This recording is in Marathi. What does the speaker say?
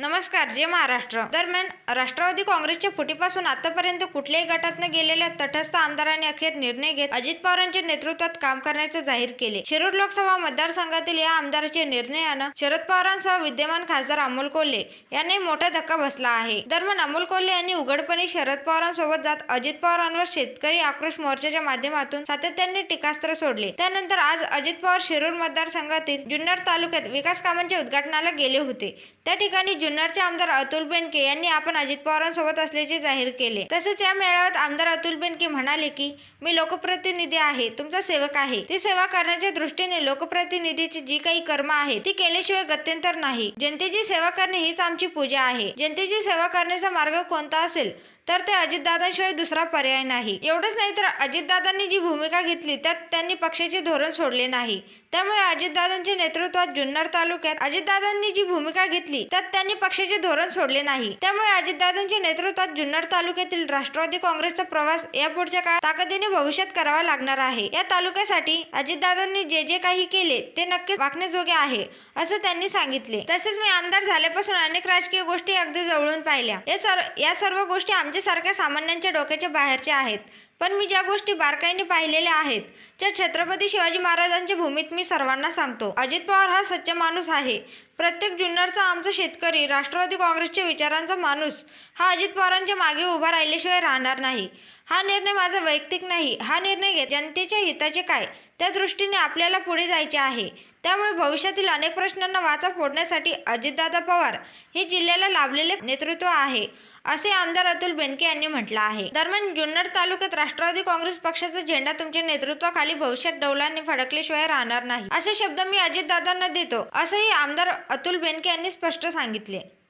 नमस्कार जे महाराष्ट्र. दरम्यान राष्ट्रवादी काँग्रेसच्या फुटीपासून आतापर्यंत कुठल्याही गटातनं गेलेल्या तटस्थ आमदारांनी अखेर निर्णय घेत अजित पवारांच्या नेतृत्वात काम करण्याचे जाहीर केले. शिरूर लोकसभा मतदारसंघातील या आमदाराच्या निर्णयानं शरद पवारांसह विद्यमान खासदार अमोल कोल्हे यांनी मोठा धक्का बसला आहे. दरम्यान अमोल कोल्हे यांनी उघडपणे शरद पवारांसोबत जात अजित पवारांवर शेतकरी आक्रोश मोर्चाच्या माध्यमातून सातत्याने टीकास्त्र सोडले. त्यानंतर आज अजित पवार शिरूर मतदारसंघातील जुन्नर तालुक्यात विकास कामांच्या उद्घाटनाला गेले होते. त्या ठिकाणी जुन्नरचे आमदार अतुल बेनके यांनी आपण अजित पवारांसोबत असल्याचे जाहीर केले. तसेच या मेळाव्यात आमदार अतुल बेनके म्हणाले की मी लोकप्रतिनिधी आहे तुमचा सेवक आहे. ती सेवा करण्याच्या दृष्टीने लोकप्रतिनिधीची जी काही कर्म आहे ती केल्याशिवाय गत्यंतर नाही. जनतेची सेवा करणे हीच आमची पूजा आहे. जनतेची सेवा करण्याचा मार्ग कोणता असेल तर ते अजितदादांशिवाय दुसरा पर्याय नाही. एवढंच नाही तर अजितदादांनी जी भूमिका घेतली त्यात त्यांनी पक्षाचे धोरण सोडले नाही. त्यामुळे अजितदादांच्या नेतृत्वात जुन्नर तालुक्यात अजितदादांनी जी भूमिका घेतली त्यात त्यांनी पक्षाचे धोरण सोडले नाही. त्यामुळे अजितदादांच्या नेतृत्वात जुन्नर तालुक्यातील राष्ट्रवादी काँग्रेसचा प्रवास यापुढच्या काळात ताकदीने भविष्यात करावा लागणार आहे. या तालुक्यासाठी अजितदादांनी जे जे काही केले ते नक्कीच वाकण्याजोगे आहे असं त्यांनी सांगितले. तसेच मी आमदार झाल्यापासून अनेक राजकीय गोष्टी अगदी जवळून पाहिल्या. या सर्व या सर्व गोष्टी आमच्या आमच्यासारख्या सामान्यांच्या डोक्याच्या बाहेरचे आहेत. पण मी ज्या गोष्टी बारकाईने पाहिलेल्या आहेत त्या छत्रपती शिवाजी महाराजांच्या भूमीत मी सर्वांना सांगतो. अजित पवार हा सच्चा माणूस आहे. प्रत्येक जुन्नरचा आमचा शेतकरी राष्ट्रवादी काँग्रेसच्या विचारांचा माणूस हा अजित पवारांच्या मागे उभा राहिल्याशिवाय राहणार नाही. हा निर्णय माझा वैयक्तिक नाही. हा निर्णय घेत जनतेच्या हिताचे काय? त्या दृष्टीने आपल्याला पुढे जायचे आहे. त्यामुळे भविष्यातील अनेक प्रश्नांना वाचा फोडण्यासाठी अजितदादा पवार हे जिल्ह्याला लाभलेले नेतृत्व आहे असे आमदार अतुल बेनके यांनी म्हटलं आहे. दरम्यान जुन्नर तालुक्यात राष्ट्रवादी काँग्रेस पक्षाचा झेंडा तुमच्या नेतृत्वाखाली भविष्यात डौलांनी फडकल्याशिवाय राहणार नाही. असे शब्द मी अजितदादांना देतो असंही आमदार अतुल बेनके यांनी स्पष्ट सांगितले.